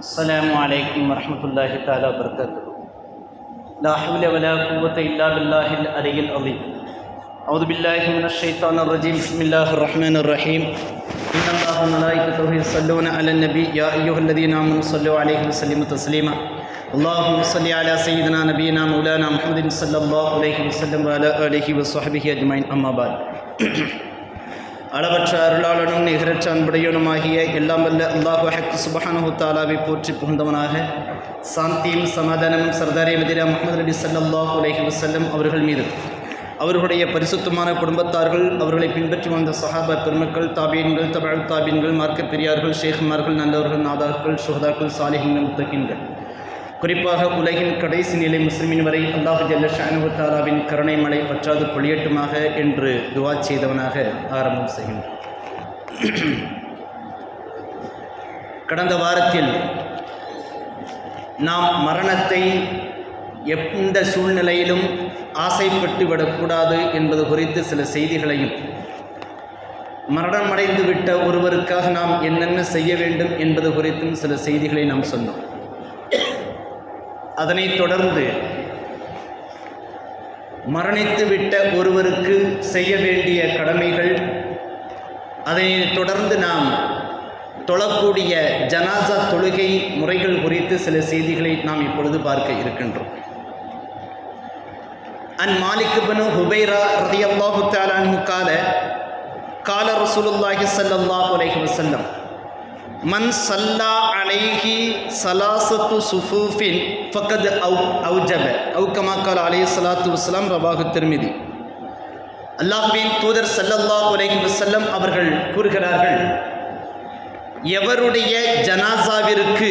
السلام عليكم ورحمة الله تعالى وبركاته. لا حول ولا قوة إلا بالله العلي العظيم. أعوذ بالله من الشيطان الرجيم. بسم الله الرحمن الرحيم. إن الله وملائكته يصلون على النبي. يا أيها الذين آمنوا صلوا عليه وسلموا تسليما. اللهم صل على سيدنا نبينا مولانا محمد صلى الله عليه وسلم وعلى آله وصحبه أجمعين. أما بعد. அளவற்ற அருளாளனும் நிகரற்ற அன்புடையனுமாகிய எல்லாம் வல்ல அல்லாஹு ஹக்கு சுபஹானஹு தாலாவை போற்றி புகுந்தவனாக சாந்தியும் சமாதானமும் சர்தாரி மதிரா முகமது நபி சல்லாஹ் அலைஹி வசல்லம் அவர்கள் மீது. அவர்களுடைய பரிசுத்தமான குடும்பத்தார்கள் அவர்களை பின்பற்றி வந்த சஹாபா பெருமக்கள் தாபியன்கள் தமிழ் தாபியன்கள் மார்க்க பெரியார்கள் ஷேகுமார்கள் நல்லவர்கள் நாதாக்கள் சுகதாக்கள் சாலிகங்கள் முத்தகின்கள். குறிப்பாக உலகின் கடைசி நிலை முஸ்லிமின் வரை அல்லாஹு ஜல்ல ஷானு கருணை மலை பற்றாது பொழியட்டுமாக என்று துவா செய்தவனாக ஆரம்பம் செய்கின்றான் கடந்த வாரத்தில் நாம் மரணத்தை எந்த சூழ்நிலையிலும் ஆசைப்பட்டு விடக்கூடாது என்பது குறித்து சில செய்திகளையும் மரணமடைந்து விட்ட ஒருவருக்காக நாம் என்னென்ன செய்ய வேண்டும் என்பது குறித்தும் சில செய்திகளை நாம் சொன்னோம். அதனைத் தொடர்ந்து மரணித்துவிட்ட ஒருவருக்கு செய்ய வேண்டிய கடமைகள் அதனைத் தொடர்ந்து நாம் தொழக்கூடிய ஜனாசா தொழுகை முறைகள் குறித்து சில செய்திகளை நாம் இப்பொழுது பார்க்க இருக்கின்றோம். அன் மாலிக் பனு ஹுபைரா ரதியல்லாஹு தாலான் கால கால ரசூலுல்லாஹி ஸல்லல்லாஹு அலைஹி வஸல்லம் மன் சல்லா அலைஹி சலாசத்து சுஃபூஃபின் ஃபக்கத் அவு அவுஜப அவுக்கமாக்கால் அலே சலாத்து வஸ்லாம் ரவாகு திருமிதி அல்லாஹ்வின் தூதர் சல்லல்லா உலகி வசல்லம் அவர்கள் கூறுகிறார்கள் எவருடைய ஜனாசாவிற்கு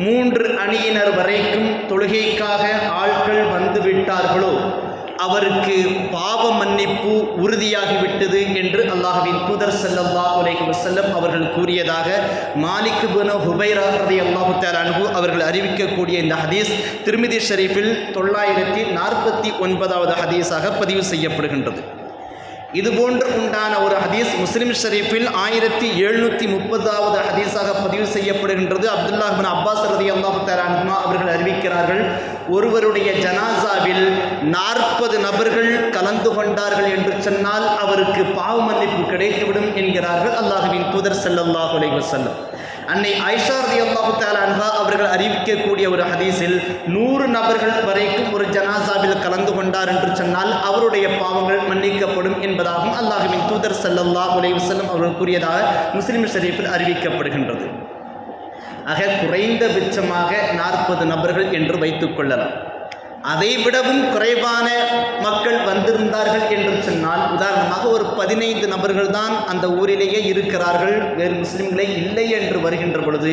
மூன்று அணியினர் வரைக்கும் தொழுகைக்காக ஆட்கள் வந்து விட்டார்களோ அவருக்கு பாவ மன்னிப்பு உறுதியாகிவிட்டது என்று அல்லாஹுவின் தூதர் செல்லல்லா அலைஹி வஸல்லம் அவர்கள் கூறியதாக மாலிக் பின் ஹுபைரா ரலியல்லாஹு தஆலா அன்ஹு அவர்கள் அறிவிக்கக்கூடிய இந்த ஹதீஸ் திருமிதி ஷரீஃபில் தொள்ளாயிரத்தி நாற்பத்தி ஒன்பதாவது ஹதீஸாக பதிவு செய்யப்படுகின்றது. இதுபோன்று உண்டான ஒரு ஹதீஸ் முஸ்லிம் ஷரீஃபில் ஆயிரத்தி எழுநூற்றி முப்பதாவது ஹதீஸாக பதிவு செய்யப்படுகின்றது. அப்துல்லா பின் அப்பாஸ் ரதி அல்லாஹு தலான்மா அவர்கள் அறிவிக்கிறார்கள் ஒருவருடைய ஜனாசாவில் நாற்பது நபர்கள் கலந்து கொண்டார்கள் என்று சொன்னால் அவருக்கு பாவ மன்னிப்பு கிடைத்துவிடும் என்கிறார்கள் அல்லாஹுவின் தூதர் ஸல்லல்லாஹு செல்லும் அன்னை ஐஷா ரதி அல்லாஹு அன்ஹா அவர்கள் அறிவிக்கக்கூடிய ஒரு ஹதீஸில் நூறு நபர்கள் வரைக்கும் ஒரு ஜனாசாவில் கலந்து கொண்டார் என்று சொன்னால் அவருடைய பாவங்கள் மன்னிக்கப்படும் என்பதாகவும் அல்லாஹுவின் தூதர் ஸல்லல்லாஹு உலைவசல்லம் அவர்கள் கூறியதாக முஸ்லிம் ஷரீஃபில் அறிவிக்கப்படுகின்றது. ஆக குறைந்தபட்சமாக நாற்பது நபர்கள் என்று வைத்துக் கொள்ளலாம். அதைவிடவும் குறைவான மக்கள் வந்திருந்தார்கள் என்று சொன்னால் உதாரணமாக ஒரு பதினைந்து நபர்கள் தான் அந்த ஊரிலேயே இருக்கிறார்கள். வேறு முஸ்லிம்களே இல்லை என்று வருகின்ற பொழுது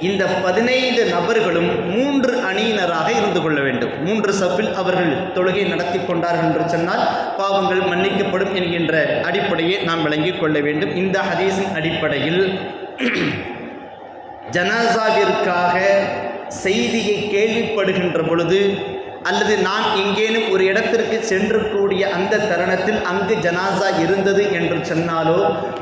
இந்த பதினைந்து நபர்களும் மூன்று அணியினராக இருந்து கொள்ள வேண்டும். மூன்று சப்பில் அவர்கள் தொழுகை நடத்தி கொண்டார்கள் என்று சொன்னால் பாவங்கள் மன்னிக்கப்படும் என்கின்ற அடிப்படையை நாம் விளங்கிக் கொள்ள வேண்டும். இந்த ஹதீஸின் அடிப்படையில் ஜனாசாவிற்காக செய்தியை கேள்விப்படுகின்ற பொழுது அல்லது நான் எங்கேனும் ஒரு இடத்திற்கு சென்று கூடிய அந்த தருணத்தில் அங்கு ஜனாசா இருந்தது என்று சொன்னாலோ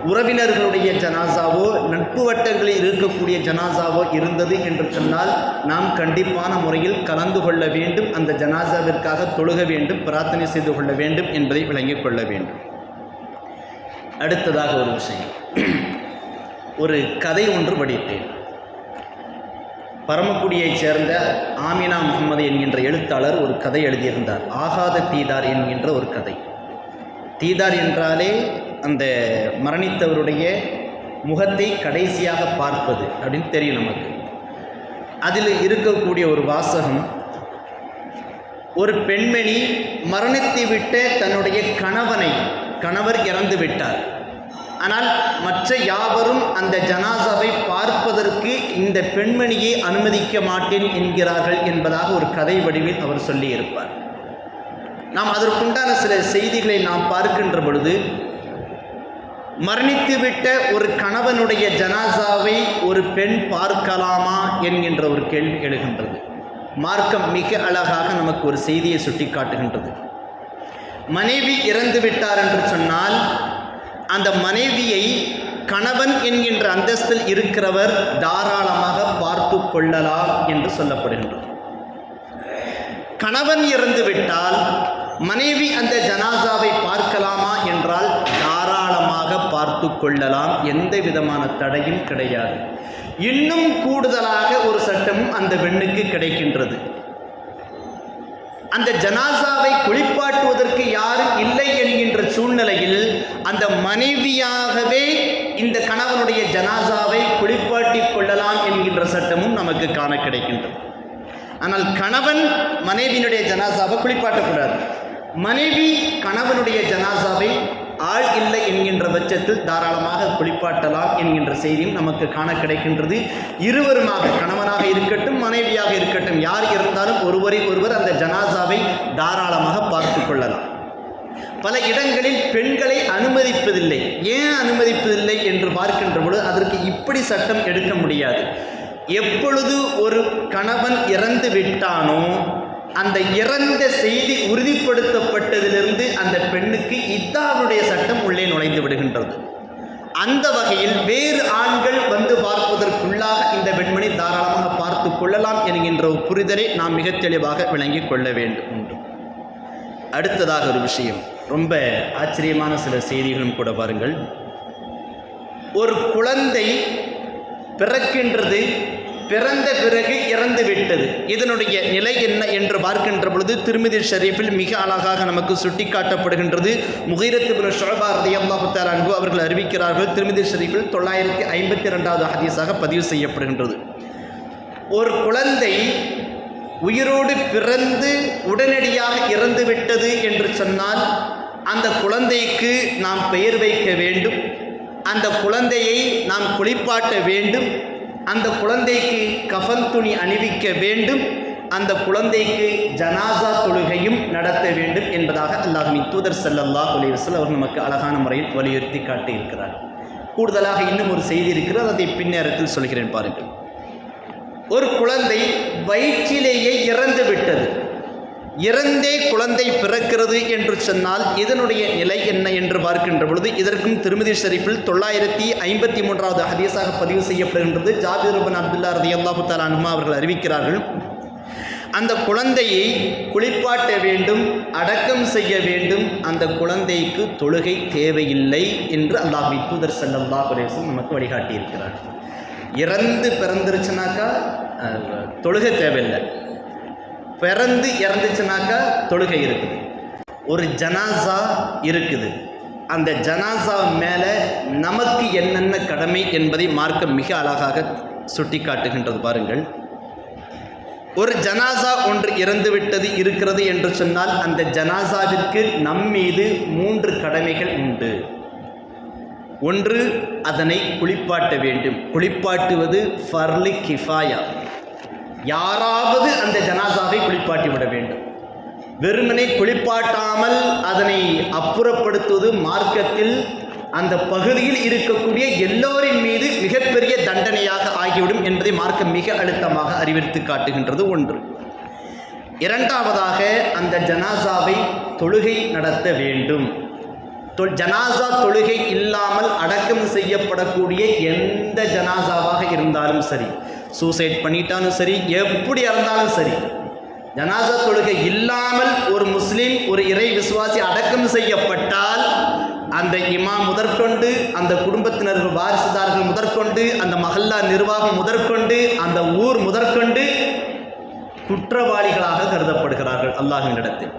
உறவினர்களுடைய ஜனாசாவோ நட்பு வட்டங்களில் இருக்கக்கூடிய ஜனாசாவோ இருந்தது என்று சொன்னால் நாம் கண்டிப்பான முறையில் கலந்து கொள்ள வேண்டும் அந்த ஜனாசாவிற்காக தொழுக வேண்டும் பிரார்த்தனை செய்து கொள்ள வேண்டும் என்பதை விளங்கிக் கொள்ள வேண்டும். அடுத்ததாக ஒரு விஷயம். ஒரு கதை ஒன்று படித்தேன் பரமக்குடியைச் சேர்ந்த ஆமினா முகமது என்கின்ற எழுத்தாளர் ஒரு கதை எழுதியிருந்தார். ஆகாத தீதார் என்கின்ற ஒரு கதை. தீதார் என்றாலே அந்த மரணித்தவருடைய முகத்தை கடைசியாக பார்ப்பது அப்படின்னு தெரியும் நமக்கு. அதில் இருக்கக்கூடிய ஒரு வாசகம் ஒரு பெண்மணி மரணித்து விட்ட தன்னுடைய கணவனை கணவர் இறந்து விட்டார். ஆனால் மற்ற யாவரும் அந்த ஜனாசாவை இந்த பெண்மணியை அனுமதிக்க மாட்டேன் என்கிறார்கள் என்பதாக ஒரு கதை வடிவில் அவர் சொல்லியிருப்பார். நாம் அதற்குண்டான சில செய்திகளை நாம் பார்க்கின்ற பொழுது மரணித்துவிட்ட ஒரு கணவனுடைய ஜனாசாவை ஒரு பெண் பார்க்கலாமா என்கின்ற ஒரு கேள்வி எழுகின்றது. மார்க்கம் மிக அழகாக நமக்கு ஒரு செய்தியை சுட்டி காட்டுகின்றது மனைவி இறந்து விட்டார் என்று சொன்னால் அந்த மனைவியை கணவன் என்கின்ற அந்தஸ்தில் இருக்கிறவர் தாராளமாக பார்த்து கொள்ளலாம் என்று சொல்லப்படுகின்றது. கணவன் இறந்து விட்டால் மனைவி அந்த ஜனாசாவை பார்க்கலாமா என்றால் தாராளமாக பார்த்து கொள்ளலாம். எந்த விதமான தடையும் கிடையாது. இன்னும் கூடுதலாக ஒரு சட்டமும் அந்த பெண்ணுக்கு கிடைக்கின்றது. அந்த ஜனாசாவை குளிப்பாட்டுவதற்கு யாரும் இல்லை என்கின்ற சூழ்நிலையில் அந்த மனைவியாகவே இந்த கணவனுடைய ஜனாசாவை குளிப்பாட்டிக் கொள்ளலாம் என்கின்ற சட்டமும் நமக்கு காண கிடைக்கின்றது. ஆனால் கணவன் மனைவியினுடைய ஜனாசாவை குளிப்பாட்டக்கூடாது. மனைவி கணவனுடைய ஜனாசாவை ஆள் இல்லை என்கின்ற பட்சத்தில் தாராளமாக குளிப்பாட்டலாம் என்கின்ற செய்தியும் நமக்கு காண கிடைக்கின்றது. இருவருமாக கணவனாக இருக்கட்டும் மனைவியாக இருக்கட்டும் யார் இருந்தாலும் ஒருவரை ஒருவர் அந்த ஜனாசாவை தாராளமாக பார்த்து கொள்ளலாம். பல இடங்களில் பெண்களை அனுமதிப்பதில்லை. ஏன் அனுமதிப்பதில்லை என்று பார்க்கின்ற பொழுது அதற்கு இப்படி சட்டம் எடுக்க முடியாது. எப்பொழுது ஒரு கணவன் இறந்து விட்டானோ அந்த இறந்த செய்தி உறுதிப்படுத்தப்பட்டதிலிருந்து அந்த பெண்ணுக்கு இத்தாவுடைய சட்டம் உள்ளே நுழைந்து விடுகின்றது. அந்த வகையில் வேறு ஆண்கள் வந்து பார்ப்பதற்குள்ளாக இந்த பெண்மணி தாராளமாக பார்த்து கொள்ளலாம் என்கின்ற ஒரு புரிதலை நாம் மிக தெளிவாக விளங்கிக் கொள்ள வேண்டும் உண்டு. அடுத்ததாக ஒரு விஷயம். ரொம்ப ஆச்சரியமான சில செய்திகளும் கூட பாருங்கள். ஒரு குழந்தை பிறக்கின்றது பிறந்த பிறகு இறந்து விட்டது. இதனுடைய நிலை என்ன என்று பார்க்கின்ற பொழுது திருமதி ஷரீஃபில் மிக அழகாக நமக்கு சுட்டிக்காட்டப்படுகின்றது. முகைரத்து ஷோபா ரதியல்லாஹு அன்பு அவர்கள் அறிவிக்கிறார்கள் திருமதி ஷரீஃபில் தொள்ளாயிரத்தி ஐம்பத்தி ரெண்டாவது ஹதீஸாக பதிவு செய்யப்படுகின்றது. ஒரு குழந்தை உயிரோடு பிறந்து உடனடியாக இறந்து விட்டது என்று சொன்னால் அந்த குழந்தைக்கு நாம் பெயர் வைக்க வேண்டும். அந்த குழந்தையை நாம் குளிப்பாட்ட வேண்டும். அந்த குழந்தைக்கு கஃன் துணி அணிவிக்க வேண்டும். அந்த குழந்தைக்கு ஜனாசா தொழுகையும் நடத்த வேண்டும் என்பதாக அல்லாஹின் தூதர் ஸல்லல்லாஹு அலைஹி அவர் நமக்கு அழகான முறையில் வலியுறுத்தி காட்டியிருக்கிறார். கூடுதலாக இன்னும் ஒரு செய்தி இருக்கிறது அதை பின்னேரத்தில் சொல்கிறேன் பாருங்கள். ஒரு குழந்தை வயிற்றிலேயே இறந்து விட்டது இறந்தே குழந்தை பிறக்கிறது என்று சொன்னால் இதனுடைய நிலை என்ன என்று பார்க்கின்ற பொழுது இதற்கும் திருமதி ஷரீஃபில் தொள்ளாயிரத்தி ஐம்பத்தி மூன்றாவது ஹதீஸாக பதிவு செய்யப்படுகின்றது. ஜாபிர்பன் அப்துல்லா ரதி அல்லாஹு அனுமா அவர்கள் அறிவிக்கிறார்கள். அந்த குழந்தையை குளிப்பாட்ட வேண்டும் அடக்கம் செய்ய வேண்டும். அந்த குழந்தைக்கு தொழுகை தேவையில்லை என்று அல்லாஹ் தூதர் ஸல்லல்லாஹு அலைஹி நமக்கு வழிகாட்டியிருக்கிறார். இறந்து பிறந்துருச்சுனாக்கா தொழுகை தேவையில்லை. பிறந்து இறந்துச்சுனாக்கா தொழுகை இருக்குது. ஒரு ஜனாசா இருக்குது. அந்த ஜனாசா மேலே நமக்கு என்னென்ன கடமை என்பதை மார்க்கம் மிக அழகாக சுட்டி காட்டுகின்றது பாருங்கள். ஒரு ஜனாசா ஒன்று இறந்துவிட்டது இருக்கிறது என்று சொன்னால் அந்த ஜனாசாவிற்கு நம் மீது மூன்று கடமைகள் உண்டு. ஒன்று அதனை குளிப்பாட்ட வேண்டும். குளிப்பாட்டுவது ஃபர்லி கிஃபாயா. யாராவது அந்த ஜனாசாவை குளிப்பாட்டிவிட வேண்டும். வெறுமனை குளிப்பாட்டாமல் அதனை அப்புறப்படுத்துவது மார்க்கத்தில் அந்த பகுதியில் இருக்கக்கூடிய எல்லோரின் மீது மிகப்பெரிய தண்டனையாக ஆகிவிடும் என்பதை மார்க்கம் மிக அழுத்தமாக அறிவித்து காட்டுகின்றது ஒன்று. இரண்டாவதாக அந்த ஜனாசாவை தொழுகை நடத்த வேண்டும். தொ- ஜனாசா தொழுகை இல்லாமல் அடக்கம் செய்யப்படக்கூடிய எந்த ஜனாசாவாக இருந்தாலும் சரி சூசைட் பண்ணிட்டாலும் சரி எப்படி இருந்தாலும் சரி ஜனாசா தொழுகை இல்லாமல் ஒரு முஸ்லீம் ஒரு இறை விசுவாசி அடக்கம் செய்யப்பட்டால் அந்த இமாம் முதற்கொண்டு அந்த குடும்பத்தினர்கள் வாரிசுதார்கள் முதற்கொண்டு அந்த மஹல்லா நிர்வாகம் முதற்கொண்டு அந்த ஊர் முதற்கொண்டு குற்றவாளிகளாக கருதப்படுகிறார்கள் அல்லாஹ்வினிடத்தில்.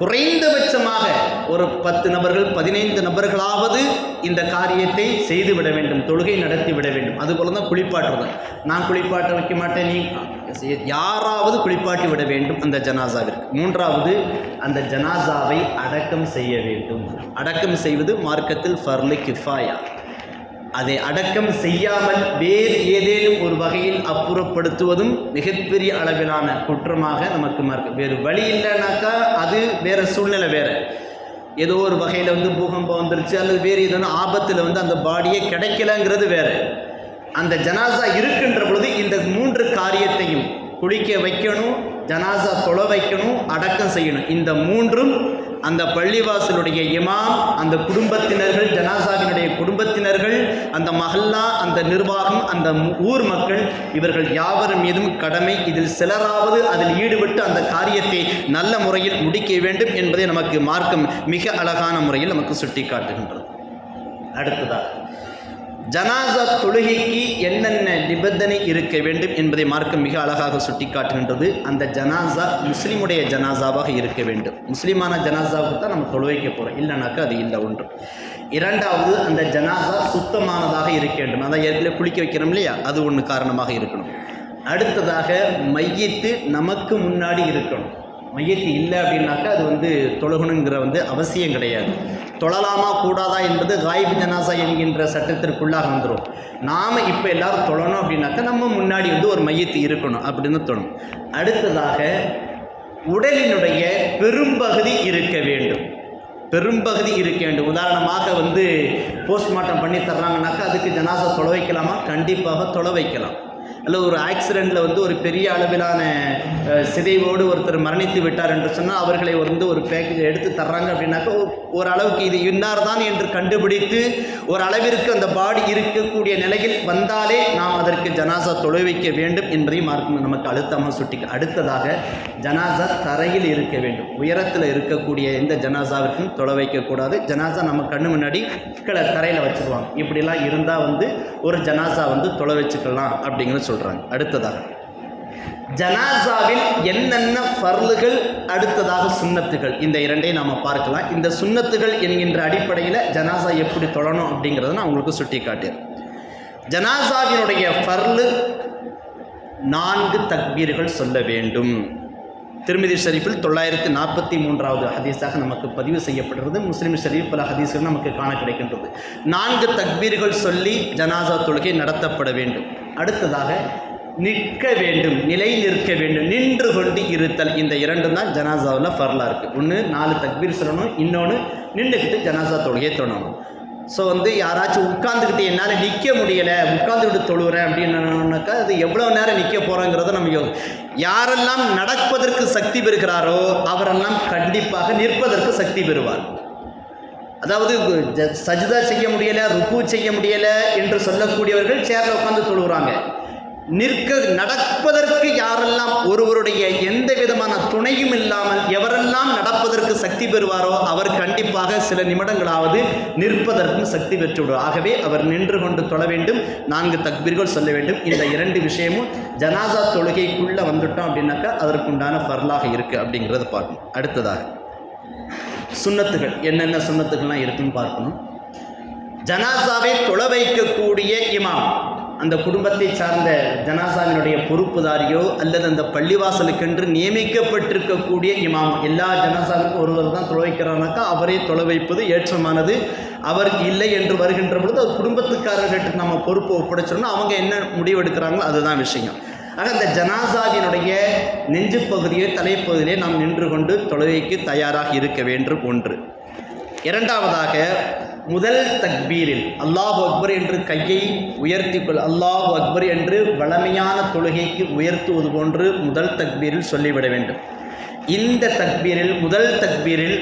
குறைந்தபட்சமாக ஒரு பத்து நபர்கள் பதினைந்து நபர்களாவது இந்த காரியத்தை செய்து விட வேண்டும் தொழுகை நடத்தி விட வேண்டும். அதுபோல தான் குளிப்பாட்டுறது. நான் குளிப்பாட்ட வைக்க மாட்டேன் நீ யாராவது குளிப்பாட்டி விட வேண்டும் அந்த ஜனாசாவிற்கு. மூன்றாவது அந்த ஜனாசாவை அடக்கம் செய்ய வேண்டும். அடக்கம் செய்வது மார்க்கத்தில் ஃபர்லி கிஃபாயா. அதை அடக்கம் செய்யாமல் வேறு ஏதேனும் ஒரு வகையில் அப்புறப்படுத்துவதும் மிகப்பெரிய அளவிலான குற்றமாக நமக்கு மார்க்க வேறு வழி இல்லைனாக்கா அது வேறு சூழ்நிலை வேறு. ஏதோ ஒரு வகையில் வந்து பூகம்பம் வந்துருச்சு அல்லது வேறு ஏதோ ஆபத்தில் வந்து அந்த பாடியே கிடைக்கலங்கிறது வேறு. அந்த ஜனாசா இருக்கின்ற பொழுது இந்த மூன்று காரியத்தையும் குளிக்க வைக்கணும் ஜனாசா தொலை வைக்கணும் அடக்கம் செய்யணும். இந்த மூன்றும் அந்த பள்ளிவாசலுடைய இமாம் அந்த குடும்பத்தினர்கள் ஜனாசாவினுடைய குடும்பத்தினர்கள் அந்த மஹல்லா அந்த நிர்வாகம் அந்த ஊர் மக்கள் இவர்கள் யாவர் மீதும் கடமை இதில் சிலராவது அதில் ஈடுபட்டு அந்த காரியத்தை நல்ல முறையில் முடிக்க வேண்டும் என்பதை நமக்கு மார்க்கம் மிக அழகான முறையில் நமக்கு சுட்டி காட்டுகின்றது அடுத்ததாக ஜனாசா தொழுகைக்கு என்னென்ன நிபந்தனை இருக்க வேண்டும் என்பதை மார்க்கம் மிக அழகாக சுட்டிக்காட்டுகின்றது. அந்த ஜனாசா முஸ்லீமுடைய ஜனாசாவாக இருக்க வேண்டும். முஸ்லீமான ஜனாசாவுக்கு தான் நம்ம தொழுவைக்க போகிறோம் இல்லைனாக்கா அது இல்லை ஒன்று. இரண்டாவது அந்த ஜனாசா சுத்தமானதாக இருக்க வேண்டும். அதான் ஏற்கனவே குளிக்க வைக்கிறோம் இல்லையா? அது ஒன்று காரணமாக இருக்கணும். அடுத்ததாக மையத்து நமக்கு முன்னாடி இருக்கணும். மையத்து இல்லை அப்படின்னாக்கா அது வந்து தொழுகணுங்கிற வந்து அவசியம் கிடையாது. தொழலாமா கூடாதா என்பது காயிப் ஜனாசா என்கின்ற சட்டத்திற்குள்ளாக வந்துடும் நாம் இப்போ எல்லோரும் தொழணும் அப்படின்னாக்கா நம்ம முன்னாடி வந்து ஒரு மையத்து இருக்கணும் அப்படின்னு தோணும். அடுத்ததாக உடலினுடைய பெரும்பகுதி இருக்க வேண்டும். பெரும்பகுதி இருக்க வேண்டும். உதாரணமாக வந்து போஸ்ட்மார்ட்டம் பண்ணி தர்றாங்கனாக்கா அதுக்கு ஜனாசா தொலை வைக்கலாமா? கண்டிப்பாக தொலை வைக்கலாம். அல்லது ஒரு ஆக்சிடெண்ட்டில் வந்து ஒரு பெரிய அளவிலான சிதைவோடு ஒருத்தர் மரணித்து விட்டார் என்று சொன்னால் அவர்களை வந்து ஒரு பேக்கேஜ் எடுத்து தர்றாங்க அப்படின்னாக்கா ஒரு- ஓரளவுக்கு இது இன்னார் தான் என்று கண்டுபிடித்து ஒரு அளவிற்கு அந்த பாடி இருக்கக்கூடிய நிலையில் வந்தாலே நாம் அதற்கு ஜனாசா தொலை வைக்க வேண்டும் என்பதையும் மார்க்கம் நமக்கு அழுத்தமாக சுட்டி அடுத்ததாக ஜனாசா தரையில் இருக்க வேண்டும். உயரத்தில் இருக்கக்கூடிய எந்த ஜனாசாவிற்கும் தொலை வைக்கக்கூடாது ஜனாசா நம்ம கண்ணு முன்னாடி கிளை தரையில் வச்சுருவாங்க. இப்படிலாம் இருந்தால் வந்து ஒரு ஜனாசா வந்து தொலை வச்சுக்கலாம் அப்படிங்கிற சொல்கிறாங்க அடுத்ததாக ஜனாசாவில் என்னென்ன ஃபர்லுகள் அடுத்ததாக சுண்ணத்துகள். இந்த இரண்டையும் நாம் பார்க்கலாம். இந்த சுன்னத்துகள் என்கின்ற அடிப்படையில் ஜனாசா எப்படி தொழணும் அப்படிங்கிறத நான் உங்களுக்கு சுட்டி காட்டுறேன் ஜனாசாவினுடைய ஃபர்லு நான்கு தக்பீர்கள் சொல்ல வேண்டும். திருமதி ஷரீஃபில் தொள்ளாயிரத்தி நாற்பத்தி மூன்றாவது ஹதீஸாக நமக்கு பதிவு செய்யப்படுகிறது. முஸ்லீம் ஷரீஃப் பல ஹதீஸ்கள் நமக்கு காண கிடைக்கின்றது. நான்கு தக்பீர்கள் சொல்லி ஜனாசா தொழுகை நடத்தப்பட வேண்டும். அடுத்ததாக நிற்க வேண்டும் நிலை நிற்க வேண்டும் நின்று கொண்டு இருத்தல். இந்த இரண்டும் தான் ஜனாசாவில் ஃபர்லாக இருக்குது ஒன்று நாலு தக்பீர் சொல்லணும் இன்னொன்று நின்றுக்கிட்டு ஜனாசா தொழுகையை தொடணும் ஸோ வந்து யாராச்சும் உட்காந்துக்கிட்டு என்னால் நிற்க முடியலை உட்காந்துக்கிட்டு தொழுகிறேன் அப்படின்னாக்கா அது எவ்வளோ நேரம் நிற்க போகிறோங்கிறத நம்ம யோகம் யாரெல்லாம் நடப்பதற்கு சக்தி பெறுகிறாரோ அவரெல்லாம் கண்டிப்பாக நிற்பதற்கு சக்தி பெறுவார். அதாவது சஜிதா செய்ய முடியலை ருக்கு செய்ய முடியலை என்று சொல்லக்கூடியவர்கள் சேரில் உட்காந்து தொழுகிறாங்க நிற்க நடப்பதற்கு யாரெல்லாம் ஒருவருடைய எந்த விதமான துணையும் இல்லாமல் எவரெல்லாம் நடப்பதற்கு சக்தி பெறுவாரோ அவர் கண்டிப்பாக சில நிமிடங்களாவது நிற்பதற்கும் சக்தி பெற்றுவிடும் ஆகவே அவர் நின்று கொண்டு தொழ வேண்டும். நான்கு தக்பீர்கள் சொல்ல வேண்டும். இந்த இரண்டு விஷயமும் ஜனாசா தொழுகைக்குள்ளே வந்துட்டோம் அப்படின்னாக்கா அதற்குண்டான பரலாக இருக்குது அப்படிங்கிறத பார்க்கணும். அடுத்ததாக சுண்ணத்துகள். என்னென்ன சுண்ணத்துகள்லாம் இருக்குன்னு பார்க்கணும். ஜனாசாவை தொலை வைக்கக்கூடிய இமாம். அந்த குடும்பத்தை சார்ந்த ஜனாசாவினுடைய பொறுப்புதாரியோ அல்லது அந்த பள்ளிவாசலுக்கென்று நியமிக்கப்பட்டிருக்கக்கூடிய இமாம். எல்லா ஜனாசாவுக்கும் ஒருவர் தான் தொலை வைக்கிறானாக்கா அவரே தொலை வைப்பது ஏற்றமானது. அவர் இல்லை என்று வருகின்ற பொழுது அது குடும்பத்துக்காரர்கிட்ட நம்ம பொறுப்பை ஒப்படைச்சோம்னா அவங்க என்ன முடிவெடுக்கிறாங்களோ அதுதான் விஷயம். ஆக அந்த ஜனாசாவினுடைய நெஞ்சு பகுதியோ தலைப்பகுதியிலே நாம் நின்று கொண்டு தொழுகைக்கு தயாராக இருக்க வேண்டும் ஒன்று. இரண்டாவதாக முதல் தக்பீரில் அல்லாஹ் அக்பர் என்று கையை உயர்த்தி கொள் அல்லாஹ் அக்பர் என்று வளமையான தொழுகைக்கு உயர்த்துவது போன்று முதல் தக்பீரில் சொல்லிவிட வேண்டும். இந்த தக்பீரில் முதல் தக்பீரில்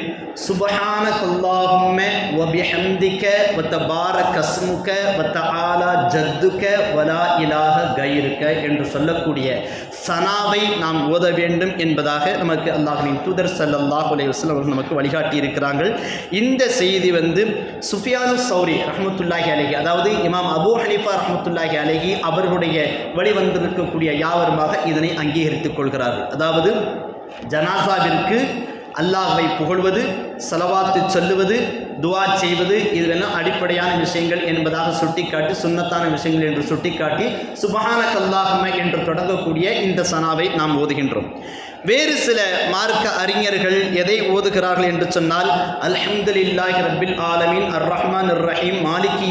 சுபஹான கல்லாஹும்ம வபிஹம்திக வத்தபார கஸ்முக வத்த ஆலா ஜத்துக்க வலா இலாக கைருக்க என்று சொல்லக்கூடிய சனாவை நாம் ஓத வேண்டும் என்பதாக நமக்கு அல்லாஹின் தூதர் சல்லாஹ் அலைஹி அவர்கள் நமக்கு வழிகாட்டி இருக்கிறார்கள் இந்த செய்தி வந்து சுஃபியானு சௌரி ரஹமத்துல்லாஹி அலஹி அதாவது இமாம் அபு ஹனீஃபா ரஹமத்துல்லாஹி அலஹி அவர்களுடைய வழிவந்திருக்கக்கூடிய யாவருமாக இதனை அங்கீகரித்துக் கொள்கிறார்கள். அதாவது ஜனாசாவிற்கு அல்லாஹை புகழ்வது செலவாத்து சொல்லுவது துவா செய்வது இதுவெல்லாம் அடிப்படையான விஷயங்கள் என்பதாக சுட்டிக்காட்டி சுண்ணத்தான விஷயங்கள் என்று சுட்டிக்காட்டி சுபஹான கல்லாகம என்று தொடங்கக்கூடிய இந்த சனாவை நாம் ஓதுகின்றோம். வேறு சில மார்க்க அறிஞர்கள் எதை ஓதுகிறார்கள் என்று சொன்னால் அல்ஹம்துலில்லாஹி ரபில் ஆலமின் அர் ரஹ்மான் அர் ரஹீம் மாலிகி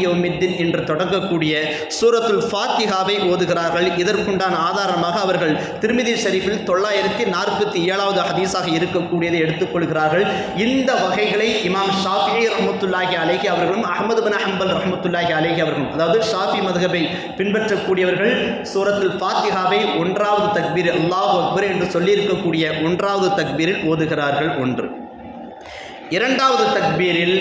என்று தொடங்கக்கூடிய சூரத்துல் ஃபாத்திஹாவை ஓதுகிறார்கள். இதற்குண்டான ஆதாரமாக அவர்கள் திருமிதி ஷரீஃபில் தொள்ளாயிரத்தி நாற்பத்தி ஏழாவது ஹதீஸாக இருக்கக்கூடியதை எடுத்துக்கொள்கிறார்கள் இந்த வகைகளை இமாம் ஷாஃபி ரஹமத்துல்லாஹி அலேஹி அவர்களும் அஹமது பின் அஹம்பல் ரஹமத்துல்லாஹி அலேஹி அவர்களும் அதாவது ஷாஃபி மதுகபை பின்பற்றக்கூடியவர்கள் சூரத்துல் ஃபாத்திஹாவை ஒன்றாவது தக்பீர் அல்லாஹ் அக்பர் என்று சொல்லியிருக்கக்கூடிய ஒன்றாவது தக்பீரில் ஓதுகிறார்கள் ஒன்று. இரண்டாவது தக்பீரில்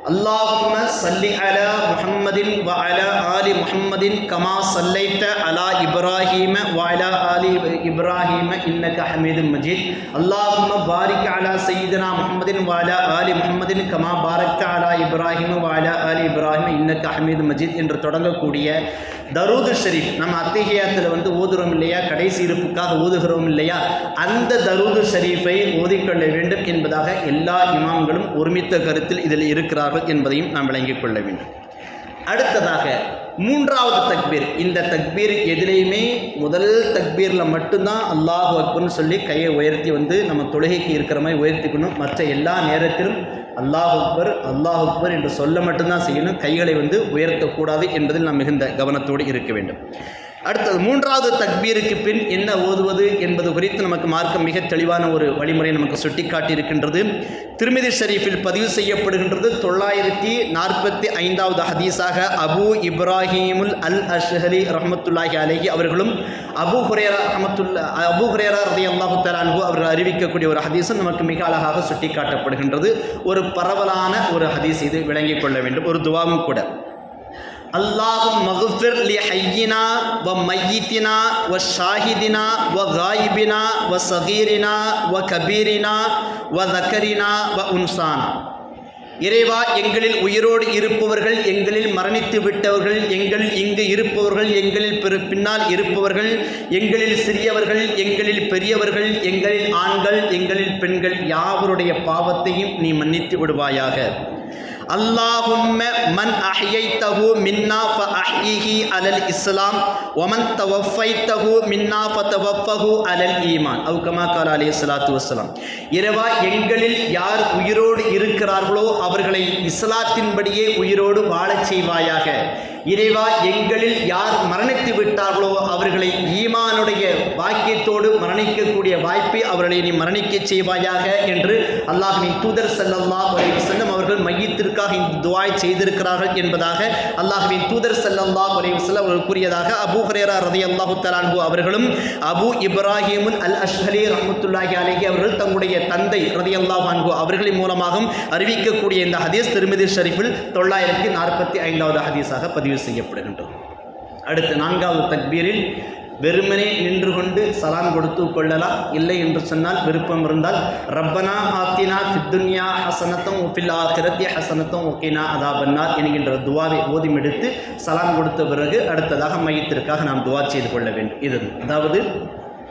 அல்லாஹும்ம சல்லி அலா முஹம்மதின் வ அலா ஆலி முஹம்மதின் கமா சல்லைத்த அலா இப்ராஹீம வ அலா ஆலி இப்ராஹீம இன்னக ஹமீதும் மஜீத் அல்லாஹும்ம பாரிக் அலா சையீதனா முஹம்மதின் வ அலா ஆலி முஹம்மதின் கமா பாரக்த அலா இப்ராஹிம வ அலா ஆலி இப்ராஹிம இன்னக ஹமீது மஜீத் என்று தொடங்கக்கூடிய தரூது ஷரீஃப் நம்ம அத்திகையத்தில் வந்து ஓதுகிறோம் இல்லையா கடைசி இருப்புக்காக ஓதுகிறோம் இல்லையா அந்த தரூது ஷரீஃபை ஓதிக்கொள்ள வேண்டும் என்பதாக எல்லா இமாம்களும் ஒருமித்த கருத்தில் இதில் இருக்கிறார்கள் என்பதையும் நாம் விளங்கிக் கொள்ள வேண்டும். அடுத்ததாக மூன்றாவது தக்பீர். இந்த தக்பீர் எதிலையுமே முதல் தக்பீரில் மட்டும்தான் அல்லாஹ் அக்பர்னு சொல்லி கையை உயர்த்தி வந்து நம்ம தொழுகைக்கு இருக்கிற மாதிரி உயர்த்திக்கணும். மற்ற எல்லா நேரத்திலும் அல்லாஹ் அக்பர் அல்லாஹ் அக்பர் என்று சொல்ல மட்டும்தான் செய்யணும். கைகளை வந்து உயர்த்தக்கூடாது என்பதில் நாம் மிகுந்த கவனத்தோடு இருக்க வேண்டும். அடுத்தது மூன்றாவது தக்பீருக்கு பின் என்ன ஓதுவது என்பது குறித்து நமக்கு மார்க்கம் மிக தெளிவான ஒரு வழிமுறை நமக்கு சுட்டிக்காட்டி இருக்கின்றது திருமிதி ஷரீஃபில் பதிவு செய்யப்படுகின்றது தொள்ளாயிரத்தி நாற்பத்தி ஐந்தாவது ஹதீஸாக அபு இப்ராஹீமுல் அல் அஷ்ஹலி ரஹமத்துல்லாஹி அலஹி அவர்களும் அபு ஹுரேரா ரஹமத்துல்லா அபு ஹுரேரா ரதி அல்லாஹு தலான்ஹு அவர்கள் அறிவிக்கக்கூடிய ஒரு ஹதீஸும் நமக்கு மிக அழகாக சுட்டிக்காட்டப்படுகின்றது. ஒரு பரவலான ஒரு ஹதீஸ் இது விளங்கிக் கொள்ள வேண்டும். ஒரு துவாவும் கூட. அல்லாஹும் மகுஃபிர் லி ஹையினா வ மையித்தினா வ ஷாஹிதினா வ காயிபினா வ சகீரினா வ கபீரினா வ தக்கரினா வ உன்சானா. இறைவா எங்களில் உயிரோடு இருப்பவர்கள் எங்களில் மரணித்து விட்டவர்கள் எங்கள் இங்கு இருப்பவர்கள் எங்களில் பெரு பின்னால் இருப்பவர்கள் எங்களில் சிறியவர்கள் எங்களில் பெரியவர்கள் எங்களில் ஆண்கள் எங்களில் பெண்கள் யாவருடைய பாவத்தையும் நீ மன்னித்து விடுவாயாக. அல்லாஹும்ம மன் அஹ்யைத்தஹு மின்னா ஃப அஹ்யிஹி அலல் இஸ்லாம் ஒமன் தவஃபைத்தஹு மின்னா ஃப தவஃபஹு அலல் ஈமான். அவு கமா கால அலி ஸலாத்து வஸ்ஸலாம். இரவா எங்களில் யார் உயிரோடு இருக்கிறார்களோ அவர்களை இஸ்லாத்தின்படியே உயிரோடு வாழச் செய்வாயாக. இறைவா எங்களில் யார் மரணித்து விட்டார்களோ அவர்களை ஈமானுடைய பாக்கியத்தோடு மரணிக்கக்கூடிய வாய்ப்பை அவர்களை நீ மரணிக்க செய்வாயாக என்று அல்லாஹின் தூதர் செல்லல்லா அலைஹி அவர்கள் மையத்திற்காக இந்த துவாய் செய்திருக்கிறார்கள் என்பதாக அல்லாஹின் தூதர் செல்லல்லா அலைஹி அவர்கள் கூறியதாக அபூ ரதி அல்லாஹு தலான்பு அவர்களும் அபு இப்ராஹிமுன் அல் அஷ்ஹலி ரஹமத்துல்லாஹி அலைஹி அவர்கள் தங்களுடைய தந்தை அல்லாஹ் அன்ஹு அவர்களின் மூலமாகவும் அறிவிக்கக்கூடிய இந்த ஹதீஸ் திருமதி ஷரீஃபில் தொள்ளாயிரத்தி நாற்பத்தி ஐந்தாவது ஹதீஸாக பதிவு செய்யப்படுகின்றது. அடுத்து நான்காவது தக்பீரில் வெறுமனே நின்று கொண்டு சலாம் கொடுத்து கொள்ளலாம். இல்லை என்று சொன்னால் விருப்பம் இருந்தால் ரப்பனா ஆத்தினா ஃபித்துன்யா ஹசனத்தும் ஒஃபில் ஆஹிரத்தி ஹசனத்தும் ஒக்கினா அதாபன்னார் என்கின்ற துவாவை ஓதிமெடுத்து சலாம் கொடுத்த பிறகு அடுத்ததாக மையத்திற்காக நாம் துவா செய்து கொள்ள வேண்டும். இது அதாவது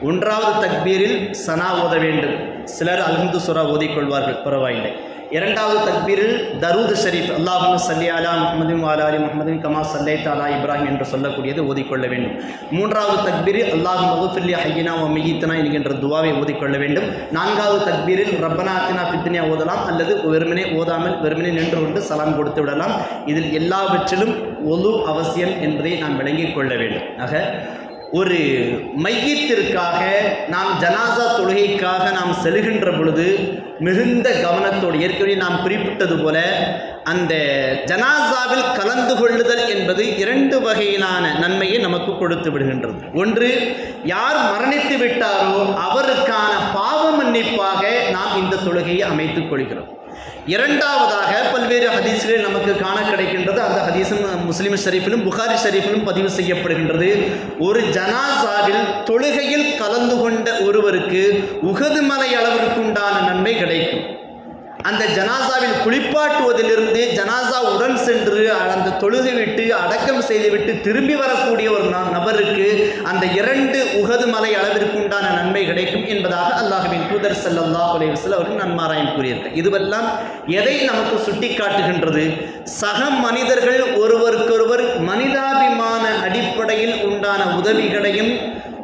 ஒன்றாவது தக்பீரில் சனா ஓத வேண்டும். சிலர் அல்ஹம்து சுரா ஓதிக்கொள்வார்கள். பரவாயில்லை. இரண்டாவது தக்பீரில் தரூத் ஷரீஃப் அல்லாஹும் சல்லி அலா முஹம்மதின் வாலா அலி கமா சல்லை தாலா இப்ராஹிம் என்று சொல்லக்கூடியது ஓதிக்கொள்ள வேண்டும். மூன்றாவது தக்பீரில் அல்லாஹ் மகுஃபில்லி ஹையினா ஓ மிகித்தனா என்கின்ற துவாவை ஓதிக்கொள்ள வேண்டும். நான்காவது தக்பீரில் ரப்பனாத்தினா பித்னியா ஓதலாம் அல்லது வெறுமனே ஓதாமல் வெறுமனே நின்று கொண்டு சலாம் கொடுத்து விடலாம். இதில் எல்லாவற்றிலும் ஒலு அவசியம் என்பதை நாம் விளங்கிக் கொள்ள வேண்டும். ஆக ஒரு மையத்திற்காக நாம் ஜனாசா தொழுகைக்காக நாம் செல்கின்ற பொழுது மிகுந்த கவனத்தோடு ஏற்கனவே நாம் குறிப்பிட்டது போல அந்த ஜனாசாவில் கலந்து கொள்ளுதல் என்பது இரண்டு வகையிலான நன்மையை நமக்கு கொடுத்து விடுகின்றது. ஒன்று யார் மரணித்து விட்டாரோ அவருக்கான பாவ மன்னிப்பாக நாம் இந்த தொழுகையை அமைத்துக் கொள்கிறோம். இரண்டாவதாக பல்வேறு ஹதீஸ்களில் நமக்கு காண கிடைக்கின்றது. அந்த ஹதீஸும் முஸ்லீம் ஷரீஃபிலும் புகாரி ஷரீஃபிலும் பதிவு செய்யப்படுகின்றது. ஒரு ஜனாசாவில் தொழுகையில் கலந்து கொண்ட ஒருவருக்கு உகது மலை அளவிற்கு உண்டான நன்மை கிடைக்கும். அந்த ஜனாசாவில் குளிப்பாட்டுவதிலிருந்து ஜனாசா உடன் சென்று அந்த தொழுகை விட்டு அடக்கம் செய்துவிட்டு திரும்பி வரக்கூடிய ஒரு நபருக்கு அந்த இரண்டு உகது மலை அளவிற்கு உண்டான நன்மை கிடைக்கும் என்பதாக அல்லாஹ்வின் தூதர் செல்லல்லா அலைஹி அவர்கள் நன்மாராயம் கூறியிருக்க இதுவெல்லாம் எதை நமக்கு சுட்டிக்காட்டுகின்றது? சக மனிதர்கள் ஒருவருக்கொருவர் மனிதாபிமான அடிப்படையில் உண்டான உதவிகளையும்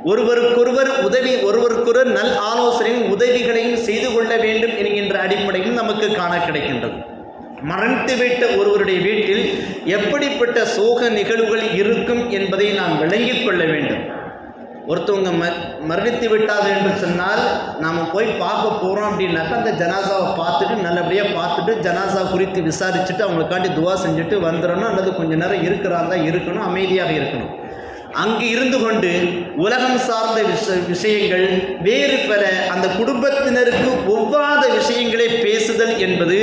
ஒருவருக்கொருவர் உதவி ஒருவருக்கொருவர் நல் ஆலோசனையும் உதவிகளையும் செய்து கொள்ள வேண்டும் என்கின்ற அடிப்படையும் நமக்கு காண கிடைக்கின்றது. மரணித்துவிட்ட ஒருவருடைய வீட்டில் எப்படிப்பட்ட சோக நிகழ்வுகள் இருக்கும் என்பதை நாம் விளங்கிக் கொள்ள வேண்டும். ஒருத்தவங்க ம மரணித்து விட்டார்கள் என்று சொன்னால் நாம் போய் பார்க்க போகிறோம் அப்படின்னாக்கா அந்த ஜனாசாவை பார்த்துட்டு நல்லபடியாக பார்த்துட்டு ஜனாசா குறித்து விசாரிச்சுட்டு அவங்களுக்காண்டி துவா செஞ்சுட்டு வந்துடணும். அல்லது கொஞ்ச நேரம் இருக்கிறாங்க இருக்கணும் அமைதியாக இருக்கணும். அங்கு இருந்து கொண்டு உலகம் சார்ந்த விஷயங்கள் வேறு பல அந்த குடும்பத்தினருக்கு ஒவ்வாத விஷயங்களை பேசுதல் என்பது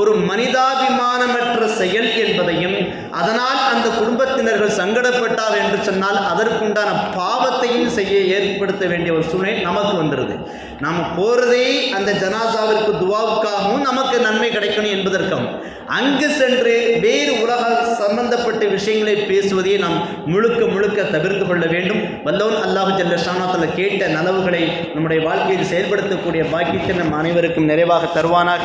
ஒரு மனிதாபிமானமற்ற செயல் என்பதையும் அதனால் அந்த குடும்பத்தினர்கள் சங்கடப்பட்டார் என்று சொன்னால் அதற்குண்டான பாவத்தையும் செய்ய ஏற்படுத்த வேண்டிய ஒரு சூழ்நிலை நமக்கு வந்துடுது நாம் போகிறதே அந்த ஜனாசாவிற்கு துவாவுக்காகவும் நமக்கு நன்மை கிடைக்கணும் என்பதற்காகவும் அங்கு சென்று வேறு உலக சம்பந்தப்பட்ட விஷயங்களை பேசுவதை நாம் முழுக்க முழுக்க தவிர்த்து கொள்ள வேண்டும். வல்லவன் அல்லாஹு ஜல்ல ஷானாத்தில் கேட்ட நலவுகளை நம்முடைய வாழ்க்கையில் செயல்படுத்தக்கூடிய பாக்கியத்தை நம் அனைவருக்கும் நிறைவாக தருவானாக.